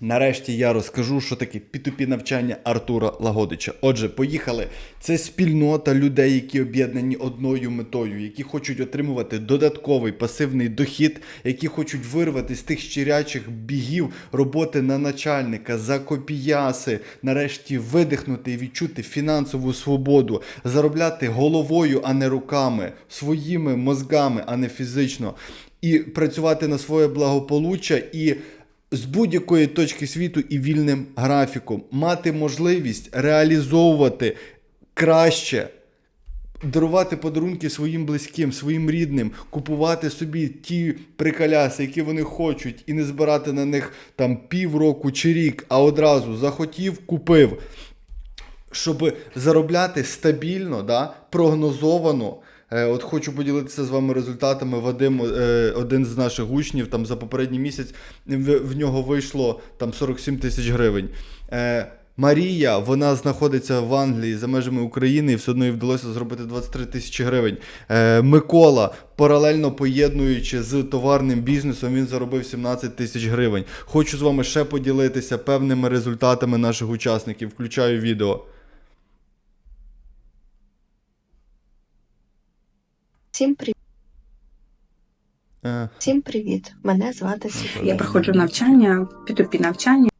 Нарешті я розкажу, що таке P2P навчання Артура Лагодича. Отже, поїхали. Це спільнота людей, які об'єднані одною метою, які хочуть отримувати додатковий пасивний дохід, які хочуть вирвати з тих щирячих бігів роботи на начальника, за копіяси, нарешті видихнути і відчути фінансову свободу, заробляти головою, а не руками, своїми мозгами, а не фізично, і працювати на своє благополуччя і з будь-якої точки світу і вільним графіком, мати можливість реалізовувати краще, дарувати подарунки своїм близьким, своїм рідним, купувати собі ті приколяси, які вони хочуть, і не збирати на них там півроку чи рік, а одразу захотів, купив. Щоб заробляти стабільно, да, прогнозовано. Е, От хочу поділитися з вами результатами. Вадим, е, один з наших учнів, там за попередній місяць в, нього вийшло там 47 тисяч гривень. Е, Марія, вона знаходиться в Англії за межами України, і все одно їй вдалося зробити 23 тисячі гривень. Микола, паралельно поєднуючи з товарним бізнесом, він заробив 17 тисяч гривень. Хочу з вами ще поділитися певними результатами наших учасників. Включаю відео. Всім привіт. Е, Всім привіт. Мене звати Софія. Я проходжу навчання, P2P навчання.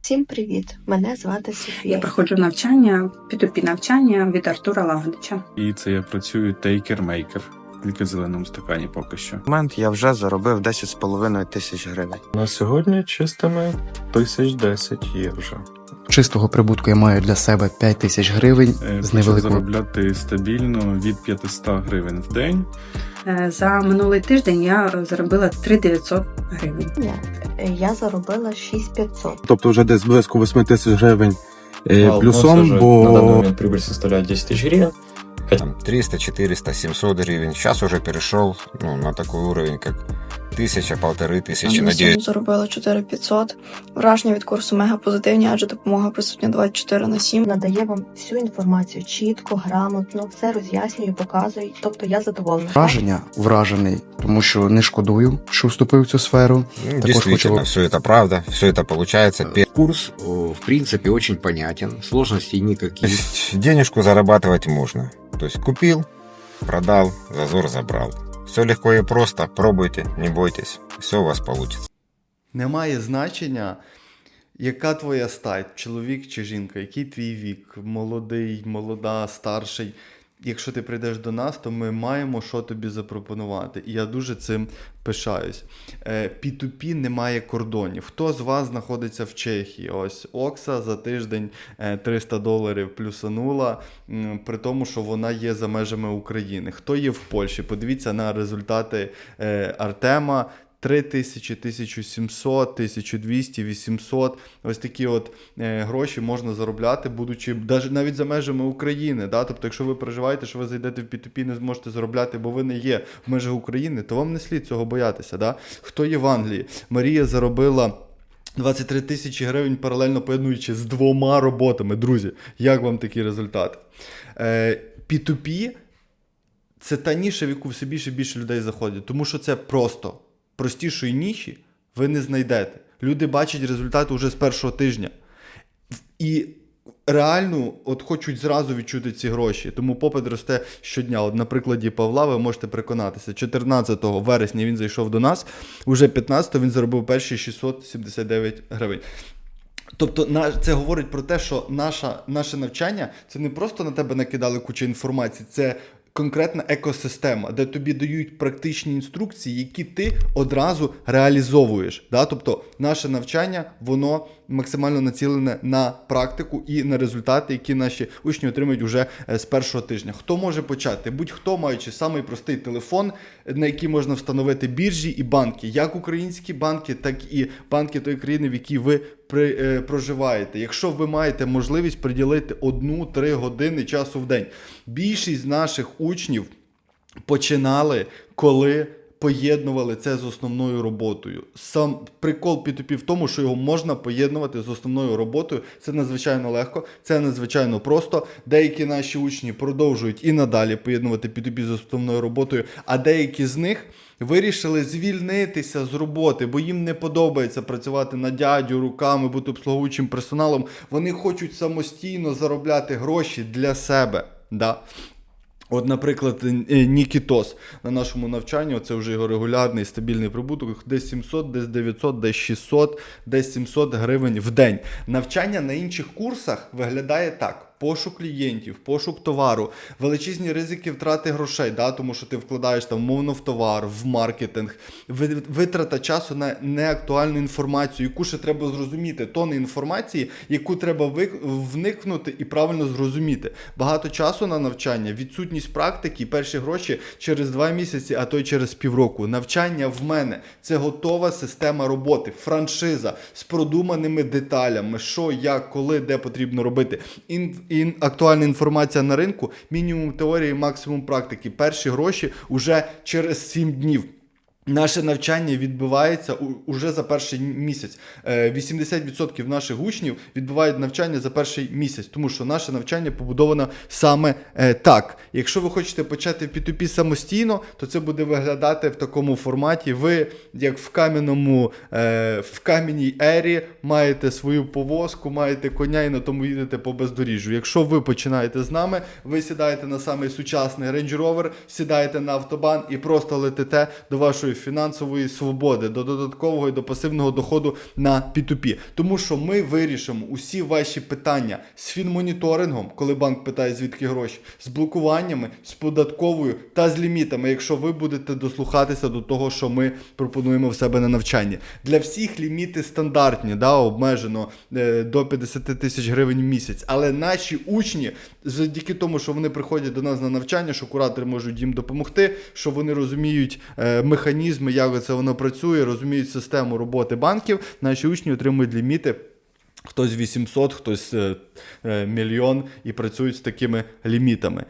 Всім привіт. Мене звати Софія. Я проходжу навчання, P2P навчання від Артура Лагодича. І це я працюю тейкер-мейкер, тільки в зеленому стакані поки що. момент я вже заробив 10,5 тисяч гривень. На сьогодні чистими тисяч десять є вже. Чистого прибутку я маю для себе 5 тисяч гривень Е, з Почав невеликого. заробляти стабільно від 500 гривень в день. Е, За минулий тиждень я заробила 3900 гривень. Ні, Я заробила 6500. тобто вже десь близько 8 тисяч гривень е, Вал, плюсом, ну, це вже бо на данный момент прибыль составляет 10 тысяч гривен. там 300, 400, 700 гривен. Сейчас уже перешел ну, на такой уровень, как тысяча, полторы тысячи, На надеюсь. суму заробила 4500. Враження від курсу мега позитивні, адже допомога присутня 24 на 7. Надає вам всю інформацію чітко, грамотно, все роз'яснює, показує. Тобто я задоволена. Враження вражений, тому що не шкодую, що вступив в цю сферу. Ну, Також Действительно, хочу- все это правда, все это получается. Пе- Курс, о, в принципе, очень понятен, сложностей То никаких. есть денежку зарабатывать можно. То есть купил, продал, зазор забрал. Все легко и просто. Пробуйте, не бойтесь. Все у вас получится. Немає значення, яка твоя стать, чоловік чи жінка, який твій вік, молодий, молода, старший. Якщо ти прийдеш до нас, то ми маємо що тобі запропонувати. І я дуже цим пишаюсь. Е, P2P немає кордонів. Хто з вас знаходиться в Чехії? Ось Окса за тиждень е, 300 доларів плюсанула, при тому, що вона є за межами України. Хто є в Польщі? Подивіться на результати е, Артема. 3000, 1700, 1200, 800. Ось такі от е, гроші можна заробляти, будучи навіть за межами України. Да? Тобто, якщо ви переживаєте, що ви зайдете в P2P, не зможете заробляти, бо ви не є в межах України, то вам не слід цього боятися. Да? Хто є в Англії? Марія заробила. 23 тисячі гривень паралельно поєднуючи з двома роботами. Друзі, як вам такі результати? Е, P2P це та ніша, в яку все більше і більше людей заходять, тому що це просто простішої ніші ви не знайдете. Люди бачать результати вже з першого тижня. І реально от хочуть зразу відчути ці гроші. Тому попит росте щодня. От на прикладі Павла ви можете переконатися. 14 вересня він зайшов до нас, уже 15 він заробив перші 679 гривень. Тобто, це говорить про те, що наша, наше навчання це не просто на тебе накидали кучу інформації, це конкретна екосистема, де тобі дають практичні інструкції, які ти одразу реалізовуєш. Да? Тобто, наше навчання воно максимально націлене на практику і на результати, які наші учні отримують уже е, з першого тижня. Хто може почати? Будь-хто маючи самий простий телефон, на який можна встановити біржі і банки, як українські банки, так і банки тої країни, в якій ви проживаєте. Якщо ви маєте можливість приділити одну-три години часу в день, більшість наших учнів починали, коли поєднували це з основною роботою. Сам прикол P2P в тому, що його можна поєднувати з основною роботою. Це надзвичайно легко, це надзвичайно просто. Деякі наші учні продовжують і надалі поєднувати P2P з основною роботою, а деякі з них вирішили звільнитися з роботи, бо їм не подобається працювати на дядю руками, бути обслуговуючим персоналом. Вони хочуть самостійно заробляти гроші для себе. Да? От, наприклад, е, Нікітос на нашому навчанні, це вже його регулярний стабільний прибуток, десь 700, десь 900, десь 600, десь 700 гривень в день. Навчання на інших курсах виглядає так. Пошук клієнтів, пошук товару, величезні ризики втрати грошей, да, тому що ти вкладаєш там мовно в товар, в маркетинг, ви- витрата часу на неактуальну інформацію, яку ще треба зрозуміти, тони інформації, яку треба вникнути і правильно зрозуміти. Багато часу на навчання, відсутність практики, перші гроші через два місяці, а то й через півроку. Навчання в мене це готова система роботи, франшиза з продуманими деталями, що, як, коли, де потрібно робити. Ін, актуальна інформація на ринку, мінімум теорії, максимум практики. Перші гроші уже через 7 днів. Наше навчання відбувається уже за перший місяць. Е, 80% наших учнів відбувають навчання за перший місяць, тому що наше навчання побудовано саме е, так. Якщо ви хочете почати в P2P самостійно, то це буде виглядати в такому форматі. Ви, як в кам'яному, е, в кам'яній ері, маєте свою повозку, маєте коня і на тому їдете по бездоріжжю. Якщо ви починаєте з нами, ви сідаєте на самий сучасний Range Rover, сідаєте на автобан і просто летите до вашої фінансової свободи, до додаткового і до пасивного доходу на P2P. Тому що ми вирішимо усі ваші питання з фінмоніторингом, коли банк питає, звідки гроші, з блокуваннями, з податковою та з лімітами, якщо ви будете дослухатися до того, що ми пропонуємо в себе на навчанні. Для всіх ліміти стандартні, да, обмежено е, до 50 тисяч гривень в місяць. Але наші учні, завдяки тому, що вони приходять до нас на навчання, що куратори можуть їм допомогти, що вони розуміють е, механізми, як це воно працює, розуміють систему роботи банків, наші учні отримують ліміти. Хтось 800, хтось е, е, мільйон і працюють з такими лімітами.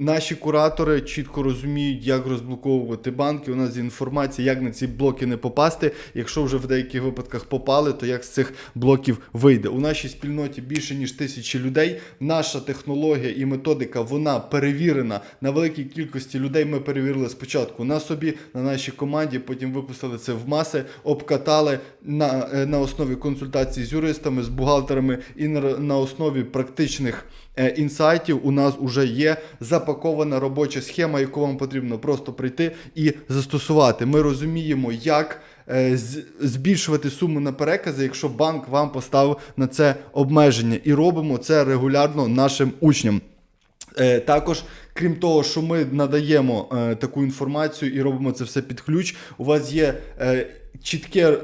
Наші куратори чітко розуміють, як розблоковувати банки. У нас інформація, як на ці блоки не попасти. Якщо вже в деяких випадках попали, то як з цих блоків вийде. У нашій спільноті більше ніж тисячі людей. Наша технологія і методика вона перевірена на великій кількості людей. Ми перевірили спочатку на собі, на нашій команді. Потім випустили це в маси, обкатали на, е, на основі консультацій з юристами, з бухгалтерами і на, на основі практичних інсайтів у нас вже є запакована робоча схема, яку вам потрібно просто прийти і застосувати. Ми розуміємо, як е, збільшувати суму на перекази, якщо банк вам поставив на це обмеження, і робимо це регулярно нашим учням. Е, також, крім того, що ми надаємо е, таку інформацію і робимо це все під ключ, у вас є е, чітке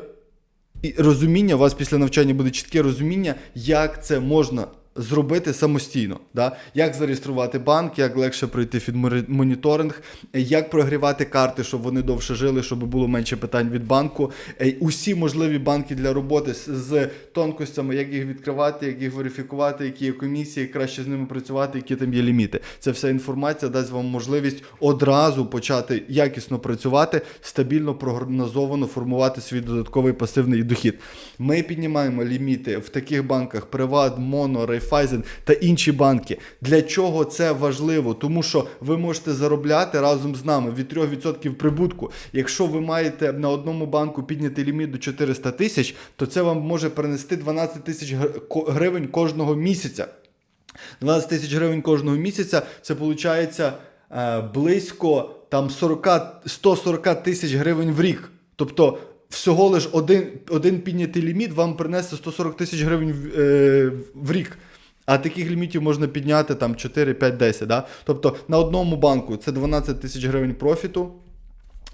розуміння, у вас після навчання буде чітке розуміння, як це можна зробити самостійно. Да? Як зареєструвати банк, як легше пройти фінмоніторинг, е, як прогрівати карти, щоб вони довше жили, щоб було менше питань від банку. Усі можливі банки для роботи з, тонкостями, як їх відкривати, як їх верифікувати, які є комісії, краще з ними працювати, які там є ліміти. Це вся інформація дасть вам можливість одразу почати якісно працювати, стабільно прогнозовано формувати свій додатковий пасивний дохід. Ми піднімаємо ліміти в таких банках Приват, Моно, Райфайзен та інші банки. Для чого це важливо? Тому що ви можете заробляти разом з нами від 3% прибутку. Якщо ви маєте на одному банку підняти ліміт до 400 тисяч, то це вам може принести 12 тисяч гривень кожного місяця. 12 тисяч гривень кожного місяця це виходить е, близько там 40, 140 тисяч гривень в рік. Тобто всього лиш один, один піднятий ліміт вам принесе 140 тисяч гривень в, е, в рік. А таких лімітів можна підняти там 4, 5, 10. Да? Тобто на одному банку це 12 тисяч гривень профіту.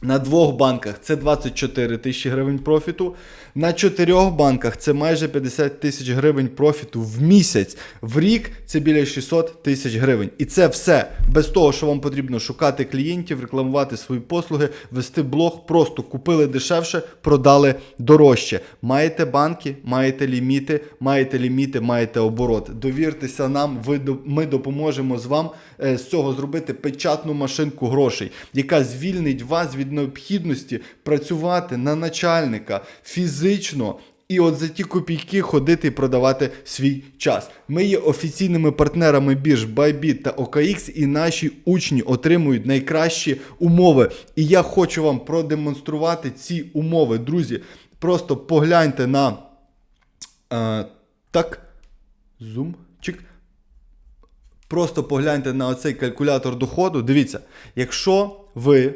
На двох банках це 24 тисячі гривень профіту. На чотирьох банках це майже 50 тисяч гривень профіту в місяць. В рік це біля 600 тисяч гривень. І це все без того, що вам потрібно шукати клієнтів, рекламувати свої послуги, вести блог. Просто купили дешевше, продали дорожче. Маєте банки, маєте ліміти, маєте ліміти, маєте оборот. Довіртеся нам, ми допоможемо з вам е, з цього зробити печатну машинку грошей, яка звільнить вас від необхідності працювати на начальника фізично. І от за ті копійки ходити і продавати свій час. Ми є офіційними партнерами бірж Bybit та OKX, і наші учні отримують найкращі умови. І я хочу вам продемонструвати ці умови, друзі. Просто погляньте на е, так. Зумчик. Просто погляньте на оцей калькулятор доходу. Дивіться, якщо ви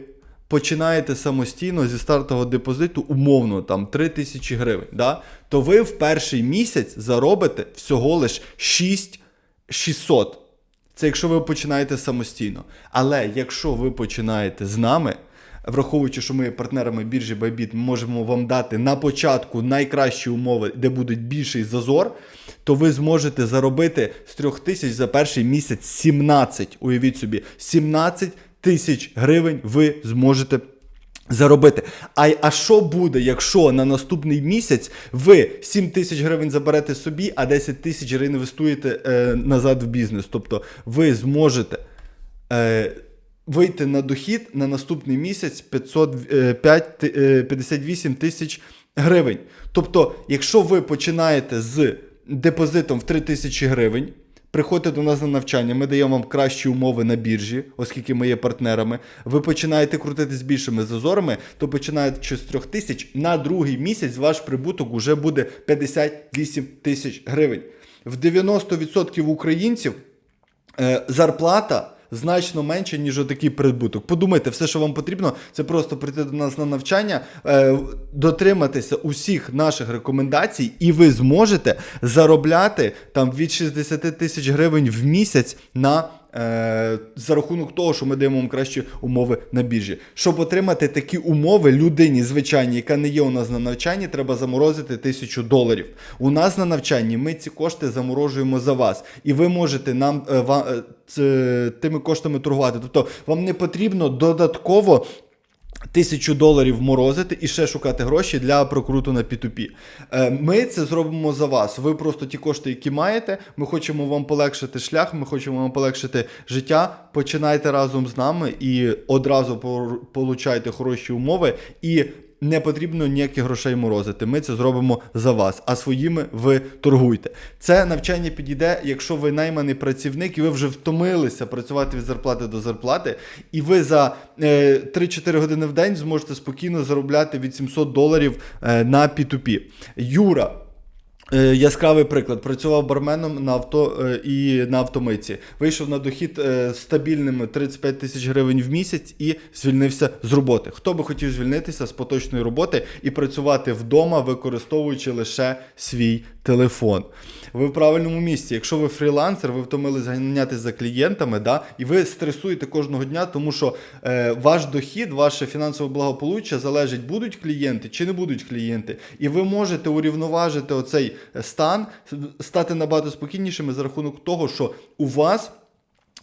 починаєте самостійно зі стартового депозиту, умовно там 3 тисячі гривень, да, то ви в перший місяць заробите всього лиш 6600. Це якщо ви починаєте самостійно. Але якщо ви починаєте з нами, враховуючи, що ми є партнерами біржі Bybit, ми можемо вам дати на початку найкращі умови, де буде більший зазор, то ви зможете заробити з 3 тисяч за перший місяць 17. Уявіть собі, 17 тисяч гривень ви зможете заробити. А, а що буде, якщо на наступний місяць ви 7 тисяч гривень заберете собі, а 10 тисяч реінвестуєте е, назад в бізнес? Тобто ви зможете. Е, Вийти на дохід на наступний місяць 500, е, 5, е, 58 тисяч гривень. Тобто, якщо ви починаєте з депозитом в 3 тисячі гривень, приходьте до нас на навчання, ми даємо вам кращі умови на біржі, оскільки ми є партнерами. Ви починаєте крутити з більшими зазорами, то починаючи з трьох тисяч, на другий місяць ваш прибуток уже буде 58 тисяч гривень. В 90% українців е, зарплата значно менше, ніж отакий прибуток. Подумайте, все, що вам потрібно, це просто прийти до нас на навчання, е, дотриматися усіх наших рекомендацій, і ви зможете заробляти там від 60 тисяч гривень в місяць на. Е, За рахунок того, що ми даємо вам кращі умови на біржі. Щоб отримати такі умови людині звичайній, яка не є у нас на навчанні, треба заморозити тисячу доларів. У нас на навчанні ми ці кошти заморожуємо за вас, і ви можете нам вам, ва- е, тими коштами торгувати. Тобто вам не потрібно додатково. Тисячу доларів морозити і ще шукати гроші для прокруту на P2P. Е, Ми це зробимо за вас. Ви просто ті кошти, які маєте. Ми хочемо вам полегшити шлях, ми хочемо вам полегшити життя. Починайте разом з нами і одразу получайте хороші умови. І не потрібно ніяких грошей морозити. Ми це зробимо за вас, а своїми ви торгуйте. Це навчання підійде, якщо ви найманий працівник і ви вже втомилися працювати від зарплати до зарплати, і ви за е, 3-4 години в день зможете спокійно заробляти від 700 доларів е, на P2P. Юра. Е, Яскравий приклад. Працював барменом на авто е, і на автомийці. Вийшов на дохід е, стабільними 35 тисяч гривень в місяць і звільнився з роботи. Хто би хотів звільнитися з поточної роботи і працювати вдома, використовуючи лише свій телефон? Ви в правильному місці. Якщо ви фрілансер, ви втомились ганятися за клієнтами, да, і ви стресуєте кожного дня, тому що е, ваш дохід, ваше фінансове благополуччя залежить, будуть клієнти чи не будуть клієнти. І ви можете урівноважити оцей е, стан, стати набагато спокійнішими за рахунок того, що у вас.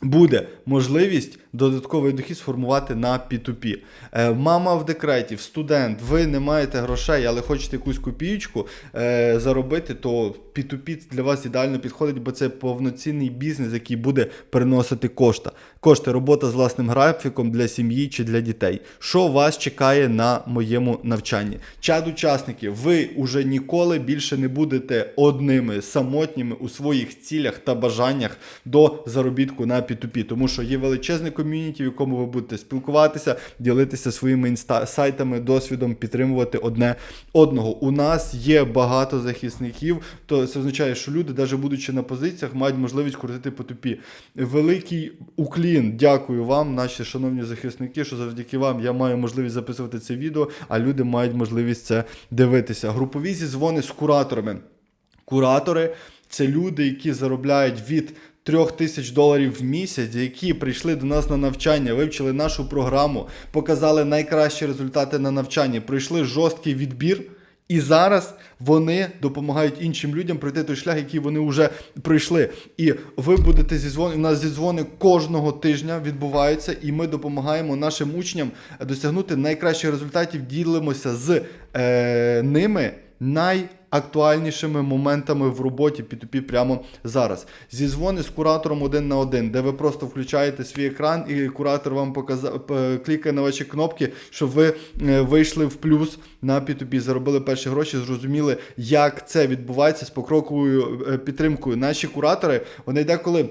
Буде можливість додатковий дохід сформувати на P2P. Е, мама в декреті, студент, ви не маєте грошей, але хочете якусь копієчку е, заробити, то P2P для вас ідеально підходить, бо це повноцінний бізнес, який буде приносити кошти. Кошти, робота з власним графіком для сім'ї чи для дітей. Що вас чекає на моєму навчанні? Чад учасників, ви уже ніколи більше не будете одними самотніми у своїх цілях та бажаннях до заробітку на P2P, тому що є величезне ком'юніті, в якому ви будете спілкуватися, ділитися своїми інста- сайтами, досвідом, підтримувати одне одного. У нас є багато захисників, то це означає, що люди, навіть будучи на позиціях, мають можливість крутити P2P. Великий уклін, дякую вам, наші шановні захисники, що завдяки вам я маю можливість записувати це відео, а люди мають можливість це дивитися. Групові зізвони з кураторами. Куратори це люди, які заробляють від 3 тисяч доларів в місяць, які прийшли до нас на навчання, вивчили нашу програму, показали найкращі результати на навчанні, пройшли жорсткий відбір. І зараз вони допомагають іншим людям пройти той шлях, який вони вже пройшли. І ви будете зізвони. У нас зізвони кожного тижня відбуваються, і ми допомагаємо нашим учням досягнути найкращих результатів. Ділимося з е, ними най найактуальнішими моментами в роботі P2P прямо зараз. Зізвони з куратором один на один, де ви просто включаєте свій екран, і куратор вам показав, клікає на ваші кнопки, щоб ви е, вийшли в плюс на P2P, заробили перші гроші, зрозуміли, як це відбувається з покроковою е, підтримкою. Наші куратори, вони деколи.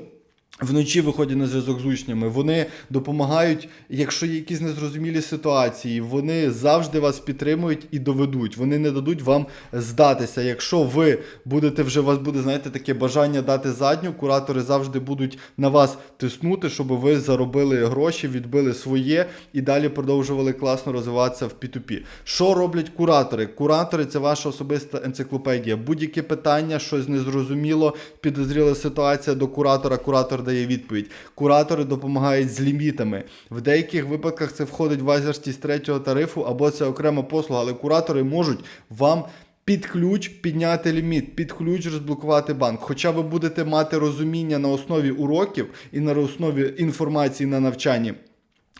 Вночі виходять на зв'язок з учнями, вони допомагають, якщо є якісь незрозумілі ситуації, вони завжди вас підтримують і доведуть. Вони не дадуть вам здатися. Якщо ви будете вже у вас буде, знаєте, таке бажання дати задню, куратори завжди будуть на вас тиснути, щоб ви заробили гроші, відбили своє і далі продовжували класно розвиватися в P2P. Що роблять куратори? Куратори це ваша особиста енциклопедія. Будь-яке питання, щось незрозуміло, підозріла ситуація до куратора, куратор дає відповідь. Куратори допомагають з лімітами. В деяких випадках це входить в вартість третього тарифу або це окрема послуга, але куратори можуть вам. Під ключ підняти ліміт, під ключ розблокувати банк. Хоча ви будете мати розуміння на основі уроків і на основі інформації на навчанні.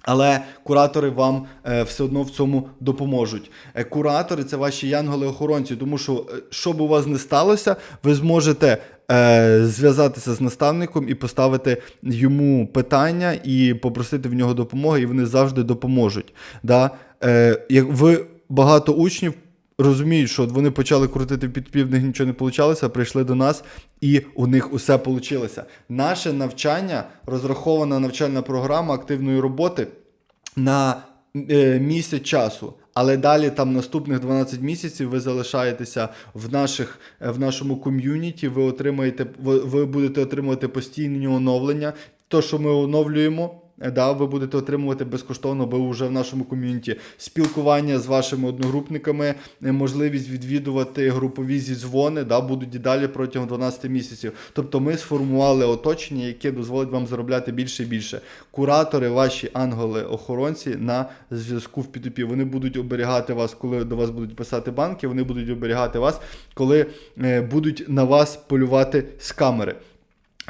Але куратори вам е, все одно в цьому допоможуть. Е, куратори це ваші янголи-охоронці, тому що, е, що б у вас не сталося, ви зможете е, зв'язатися з наставником і поставити йому питання і попросити в нього допомоги, і вони завжди допоможуть. Да? Е, як ви багато учнів розуміють, що от вони почали крутити під них нічого не вийшло, прийшли до нас, і у них усе вийшло. Наше навчання, розрахована навчальна програма активної роботи на е, місяць часу. Але далі там наступних 12 місяців ви залишаєтеся в, наших, е, в нашому ком'юніті, ви отримаєте, ви, ви будете отримувати постійні оновлення. То, що ми оновлюємо, да, ви будете отримувати безкоштовно, бо вже в нашому ком'юніті спілкування з вашими одногрупниками, е, можливість відвідувати групові зідзвони, да, будуть і далі протягом 12 місяців. Тобто ми сформували оточення, яке дозволить вам заробляти більше і більше. Куратори, ваші ангели-охоронці на зв'язку в P2P. Вони будуть оберігати вас, коли до вас будуть писати банки, вони будуть оберігати вас, коли е, будуть на вас полювати з камери.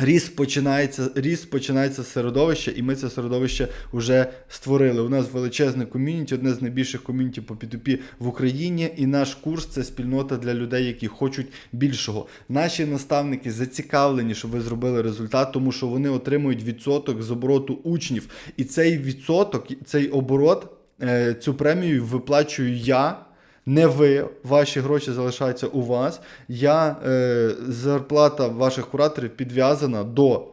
Ріст починається, ріст починається з середовища, і ми це середовище вже створили. У нас величезне ком'юніті, одне з найбільших ком'юніті по P2P в Україні. І наш курс це спільнота для людей, які хочуть більшого. Наші наставники зацікавлені, щоб ви зробили результат, тому що вони отримують відсоток з обороту учнів. І цей відсоток, цей оборот, е, цю премію виплачую я. Не ви, ваші гроші залишаються у вас. Я, е, зарплата ваших кураторів підв'язана до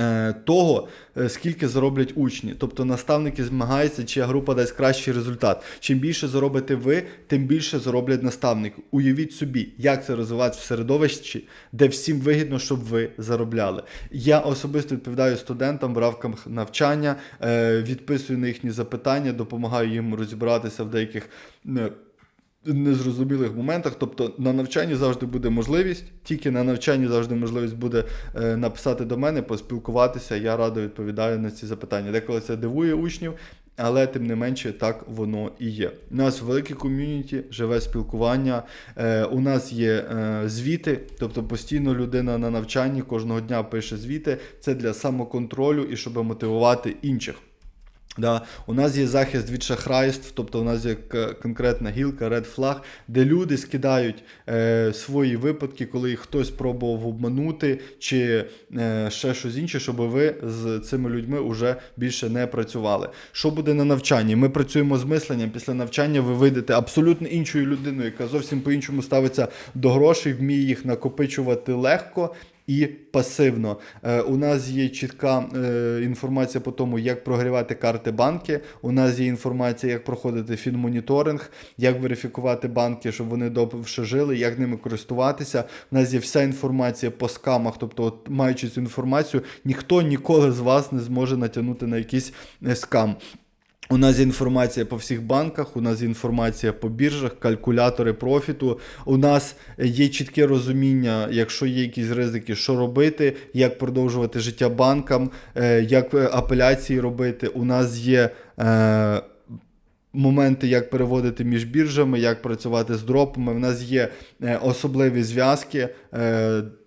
е, того, е, скільки зароблять учні. Тобто наставники змагаються, чия група дасть кращий результат. Чим більше заробите ви, тим більше зароблять наставник. Уявіть собі, як це розвивається в середовищі, де всім вигідно, щоб ви заробляли. Я особисто відповідаю студентам в рамках навчання, е, відписую на їхні запитання, допомагаю їм розібратися в деяких. Незрозумілих моментах, тобто на навчанні завжди буде можливість, тільки на навчанні завжди можливість буде е, написати до мене, поспілкуватися. Я радо відповідаю на ці запитання. Деколи це дивує учнів, але тим не менше так воно і є. У нас велике ком'юніті, живе спілкування. Е, у нас є е, звіти, тобто постійно людина на навчанні кожного дня пише звіти. Це для самоконтролю і щоб мотивувати інших. Да. У нас є захист від шахрайств, тобто у нас є конкретна гілка, Red Flag, де люди скидають е, свої випадки, коли їх хтось пробував обманути чи е, ще щось інше, щоб ви з цими людьми вже більше не працювали. Що буде на навчанні? Ми працюємо з мисленням. Після навчання ви вийдете абсолютно іншою людиною, яка зовсім по-іншому ставиться до грошей, вміє їх накопичувати легко і пасивно. Е, у нас є чітка е, інформація по тому, як прогрівати карти банки. У нас є інформація, як проходити фінмоніторинг, як верифікувати банки, щоб вони довше жили, як ними користуватися. У нас є вся інформація по скамах. Тобто, от, маючи цю інформацію, ніхто ніколи з вас не зможе натягнути на якийсь е, скам. У нас є інформація по всіх банках, у нас інформація по біржах, калькулятори профіту. У нас є чітке розуміння, якщо є якісь ризики, що робити, як продовжувати життя банкам, е, як е, апеляції робити. У нас є. Е, моменти, як переводити між біржами, як працювати з дропами. В нас є особливі зв'язки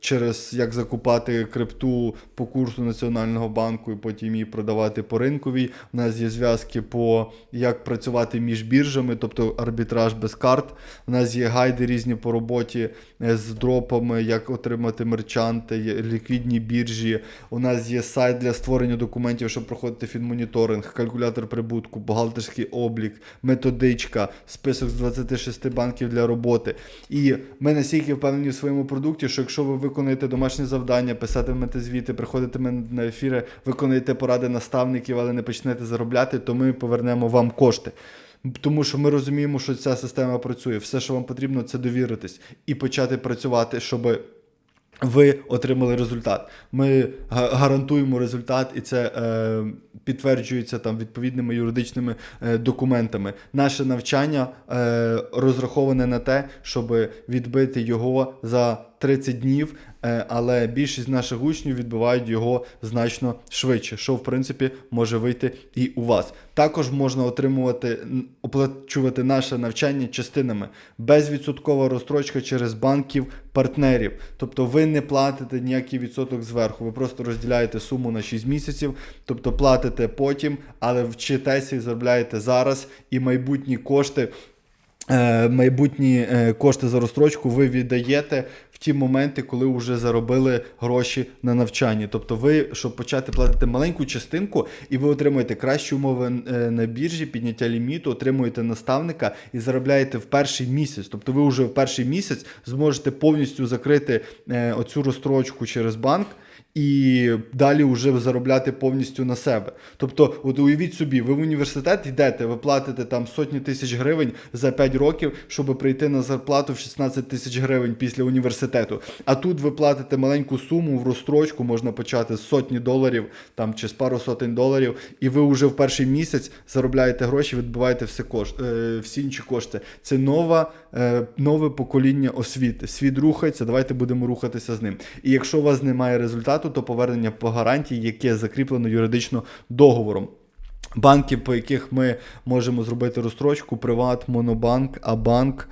через як закупати крипту по курсу Національного банку і потім її продавати по ринковій. У нас є зв'язки по як працювати між біржами, тобто арбітраж без карт. У нас є гайди різні по роботі е, з дропами, як отримати мерчанти, ліквідні біржі. У нас є сайт для створення документів, щоб проходити фінмоніторинг, калькулятор прибутку, бухгалтерський облік, методичка, список з 26 банків для роботи. І ми настільки впевнені в своєму продукті, що якщо ви виконуєте домашні завдання, писатимете звіти, приходитиме на ефіри, виконуєте поради наставників, але не почнете заробляти, то ми повернемо вам кошти. Тому що ми розуміємо, що ця система працює. Все, що вам потрібно, це довіритись і почати працювати, щоб ви отримали результат. Ми гарантуємо результат, і це е, підтверджується там відповідними юридичними е, документами. Наше навчання е, розраховане на те, щоб відбити його за 30 днів, але більшість наших учнів відбивають його значно швидше, що в принципі може вийти і у вас. Також можна отримувати оплачувати наше навчання частинами безвідсоткова розстрочка через банків партнерів. Тобто ви не платите ніякий відсоток зверху, ви просто розділяєте суму на 6 місяців, тобто платите потім, але вчитеся і заробляєте зараз, і майбутні кошти е, майбутні е, кошти за розстрочку ви віддаєте ті моменти, коли вже заробили гроші на навчанні. Тобто ви, щоб почати платити маленьку частинку, і ви отримуєте кращі умови е, на біржі, підняття ліміту, отримуєте наставника і заробляєте в перший місяць. Тобто ви вже в перший місяць зможете повністю закрити е, оцю розстрочку через банк. І далі вже заробляти повністю на себе. Тобто, от уявіть собі, ви в університет йдете, ви платите там сотні тисяч гривень за 5 років, щоб прийти на зарплату в 16 тисяч гривень після університету. А тут ви платите маленьку суму в розстрочку, можна почати з сотні доларів там чи з пару сотень доларів, і ви вже в перший місяць заробляєте гроші, відбиваєте все кош... е, всі інші кошти. Це нова, е, нове покоління освіти. Світ рухається, давайте будемо рухатися з ним. І якщо у вас немає результату, то повернення по гарантії, яке закріплено юридично договором. Банки, по яких ми можемо зробити розстрочку, Приват, Монобанк, Абанк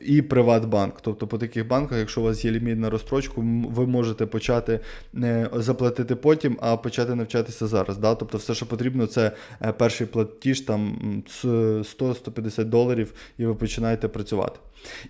і Приватбанк. Тобто по таких банках, якщо у вас є ліміт на розстрочку, ви можете почати не заплатити потім, а почати навчатися зараз. Да? Тобто все, що потрібно, це е, перший платіж там 100-150 доларів, і ви починаєте працювати.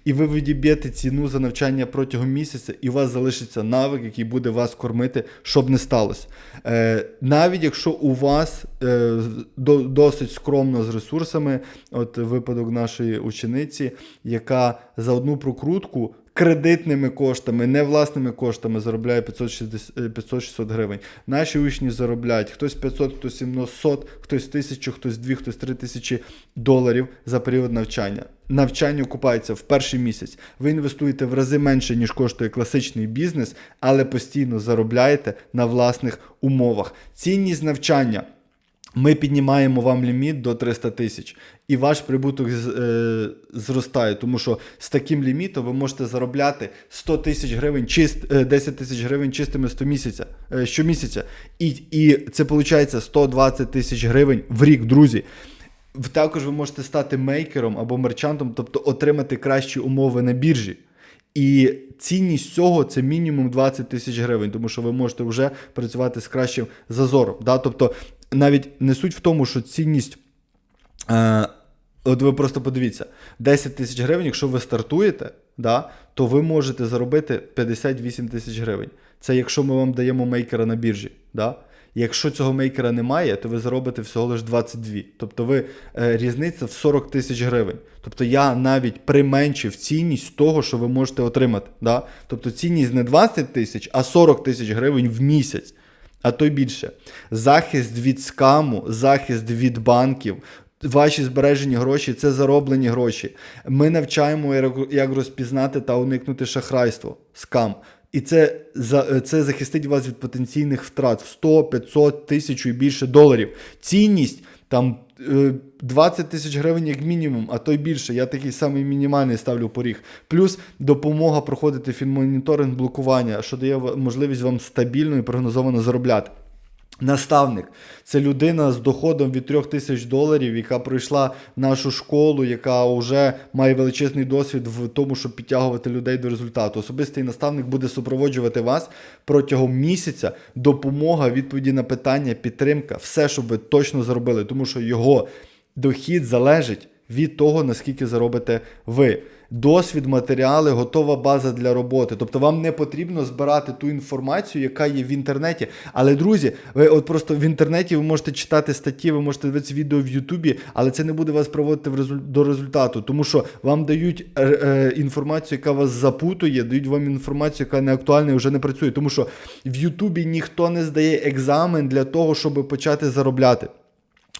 І ви відіб'єте ціну за навчання протягом місяця, і у вас залишиться навик, який буде вас кормити, щоб не сталося. Е, навіть якщо у вас е, до, досить скромно з ресурсами, от випадок нашої учениці, яка за одну прокрутку кредитними коштами, не власними коштами заробляє 560 е, 500-600 гривень. Наші учні заробляють хтось 500, хтось 700, хтось 1000, хтось 2, хтось 3 тисячі доларів за період навчання. Навчання окупається в перший місяць. Ви інвестуєте в рази менше, ніж коштує класичний бізнес, але постійно заробляєте на власних умовах. Цінність навчання. Ми піднімаємо вам ліміт до 300 тисяч, і ваш прибуток е, зростає, тому що з таким лімітом ви можете заробляти 100 тисяч гривень, чист, е, 10 тисяч гривень чистими 100 місяця, е, щомісяця. І, і це виходить 120 тисяч гривень в рік, друзі. Також ви можете стати мейкером або мерчантом, тобто отримати кращі умови на біржі. І цінність цього це мінімум 20 тисяч гривень, тому що ви можете вже працювати з кращим зазором. Да? Тобто навіть не суть в тому, що цінність. Е, от ви просто подивіться, 10 тисяч гривень, якщо ви стартуєте, да, то ви можете заробити 58 тисяч гривень. Це якщо ми вам даємо мейкера на біржі. Да? Якщо цього мейкера немає, то ви заробите всього лише 22. Тобто ви е, різниця в 40 тисяч гривень. Тобто я навіть применшив цінність того, що ви можете отримати. Да? Тобто цінність не 20 тисяч, а 40 тисяч гривень в місяць. А то й більше. Захист від скаму, захист від банків. Ваші збережені гроші це зароблені гроші. Ми навчаємо, як- розпізнати та уникнути шахрайство, скам. І це, це захистить вас від потенційних втрат в 100, 500, 1000 і більше доларів. Цінність там 20 тисяч гривень як мінімум, а то й більше. Я такий самий мінімальний ставлю поріг. Плюс допомога проходити фінмоніторинг блокування, що дає можливість вам стабільно і прогнозовано заробляти. Наставник це людина з доходом від 3 тисяч доларів, яка пройшла нашу школу, яка вже має величезний досвід в тому, щоб підтягувати людей до результату. Особистий наставник буде супроводжувати вас протягом місяця. Допомога, відповіді на питання, підтримка, все, щоб ви точно зробили, тому що його дохід залежить від того, наскільки заробите ви. Досвід, матеріали, готова база для роботи. Тобто вам не потрібно збирати ту інформацію, яка є в інтернеті. Але, друзі, ви от просто в інтернеті ви можете читати статті, ви можете дивитися відео в Ютубі, але це не буде вас проводити в резуль... до результату, тому що вам дають е, е, інформацію, яка вас запутує, дають вам інформацію, яка не актуальна і вже не працює. Тому що в Ютубі ніхто не здає екзамен для того, щоб почати заробляти.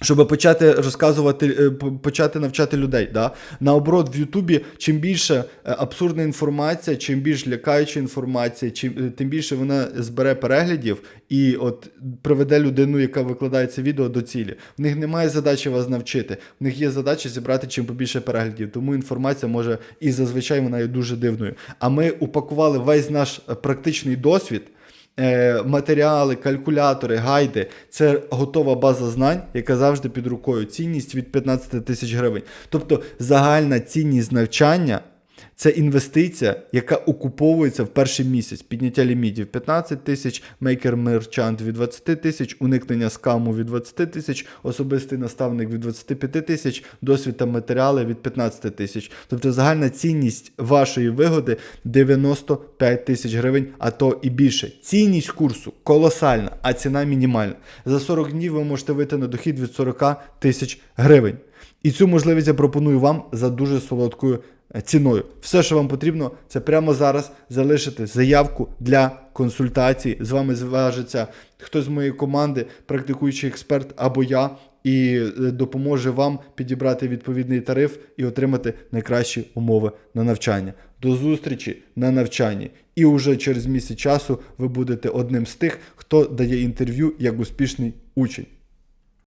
Щоб почати розказувати, е, почати навчати людей. Да? Наоборот, в Ютубі чим більше е, абсурдна інформація, чим більш лякаюча інформація, чим е, тим більше вона збере переглядів і от приведе людину, яка викладає це відео до цілі. В них немає задачі вас навчити. В них є задача зібрати чим побільше переглядів. Тому інформація може і зазвичай вона є дуже дивною. А ми упакували весь наш практичний досвід матеріали, калькулятори, гайди це готова база знань, яка завжди під рукою. Цінність від 15 тисяч гривень. Тобто загальна цінність навчання. Це інвестиція, яка окуповується в перший місяць. Підняття лімітів 15 тисяч, мейкер мерчант від 20 тисяч, уникнення скаму від 20 тисяч, особистий наставник від 25 тисяч, досвід та матеріали від 15 тисяч. Тобто загальна цінність вашої вигоди 95 тисяч гривень, а то і більше. Цінність курсу колосальна, а ціна мінімальна. За 40 днів ви можете вийти на дохід від 40 тисяч гривень. І цю можливість я пропоную вам за дуже солодкою ціною. Все, що вам потрібно, це прямо зараз залишити заявку для консультації. З вами зв'яжеться хтось з моєї команди, практикуючий експерт або я, і е, допоможе вам підібрати відповідний тариф і отримати найкращі умови на навчання. До зустрічі на навчанні. І уже через місяць часу ви будете одним з тих, хто дає інтерв'ю як успішний учень.